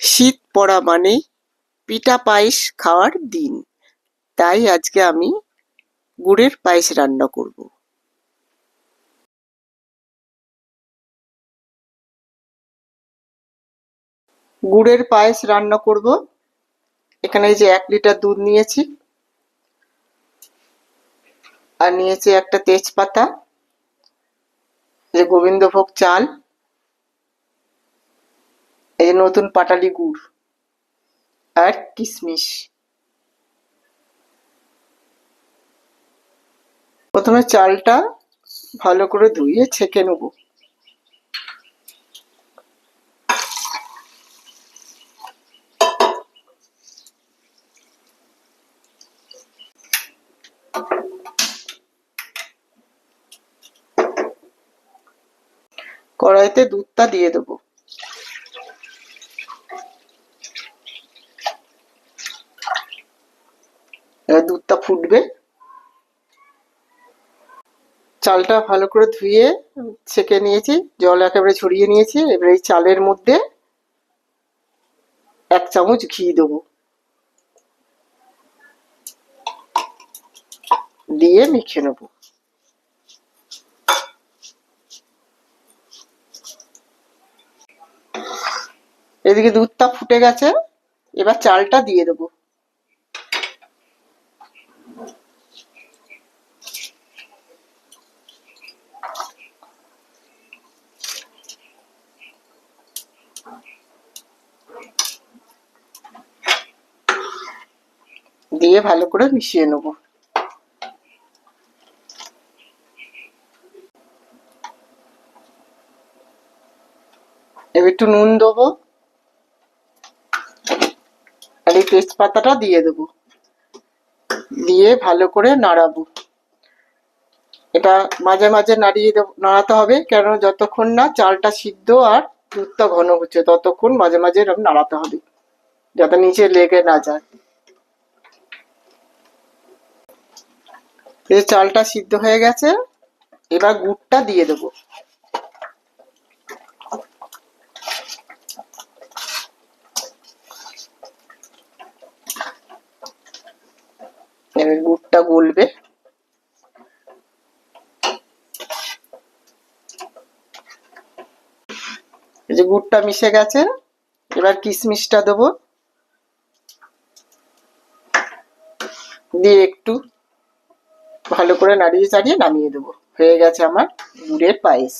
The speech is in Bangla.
শীত পড়া মানেই পিঠা পায়েস খাওয়ার দিন। তাই আজকে আমি গুড়ের পায়েস রান্না করব। গুড়ের পায়েস রান্না করব। এখানে যে এক লিটার দুধ নিয়েছি। আর নিয়েছি একটা তেজপাতা যে গোবিন্দভোগ চাল। যে নতুন পাটালি গুড়। আর কিশমিশ প্রথমে চালটা ভালো করে ধুয়ে ছেঁকে নেব। কড়াইতে দুধটা দিয়ে দেবো। দুধটা ফুটবে। চালটা ভালো করে ধুয়ে ছেঁকে নিয়েছি, জল একেবারে ছড়িয়ে নিয়েছি, এবার এই চালের মধ্যে এক চামচ ঘি দেবো। দিয়ে মেখে নেব। এদিকে দুধটা ফুটে গেছে, এবার চালটা দিয়ে দেবো। দিয়ে ভালো করে মিশিয়ে নেব। এবার একটু নুন দেবো। আর এই তেজপাতাটা দিয়ে দেবো। দিয়ে ভালো করে নাড়াবো। এটা মাঝে মাঝে নাড়িয়ে নাড়াতে হবে কেন যতক্ষণ না চালটা সিদ্ধ আর দুধটা ঘন হচ্ছে, ততক্ষণ মাঝে মাঝে এরকম নাড়াতে হবে, যাতে নিচে লেগে না যায়। এই চালটা সিদ্ধ হয়ে গেছে, এবার গুড়টা দিয়ে দেবো। গুড়টা গলবে। এই যে গুড়টা মিশে গেছে, এবার কিশমিশটা দেবো। দিয়ে একটু ভালো করে নাড়িয়ে চাড়িয়ে নামিয়ে দেবো। হয়ে গেছে আমার গুড়ের পায়েস।